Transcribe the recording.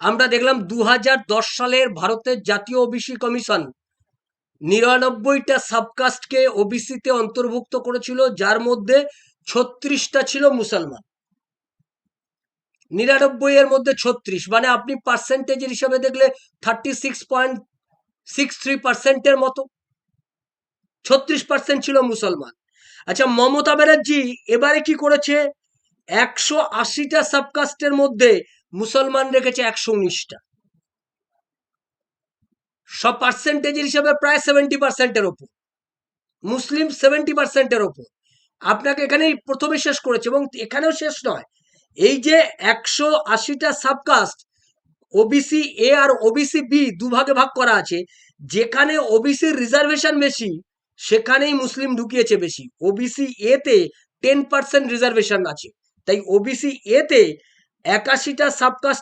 আমরা দেখলাম দু হাজার দশ সালের ভারতের জাতীয় ওবিসি কমিশন নিরানব্বইটা সাবকাস্টকে ওবিসিতে অন্তর্ভুক্ত করেছিল, যার মধ্যে ছত্রিশটা ছিল মুসলমান। নিরানব্বই এর মধ্যে ছত্রিশ মানে আপনি পার্সেন্টেজের হিসাবে দেখলে thirty six point six three পার্সেন্টের মতো। ছত্রিশ পার্সেন্ট ছিল মুসলমান। আচ্ছা মমতা ব্যানার্জি এবারে কি করেছে? একশো আশিটা সাবকাস্টের মধ্যে মুসলমান রেখেছে একশো উনিশটা। সব পার্সেন্টেজের হিসাবে প্রায় সেভেন্টি পার্সেন্টের ওপর। মুসলিম সেভেন্টি পার্সেন্টের ওপর। আপনাকে এখানেই প্রথমে শেষ করেছে এবং এখানেও শেষ নয়। এই যে একশো আশিটা সাবকাস্ট ওবিসি এ আর ওবিসি বি দুভাগে ভাগ করা আছে, যেখানে ওবিসির রিজার্ভেশন বেশি, সেখানেই মুসলিম ঢুকিয়েছে বেশি। ওবিসি এতে টেন পার্সেন্ট রিজার্ভেশন আছে। তাই ওবিসি এতে একাশিটা সাবকাস্ট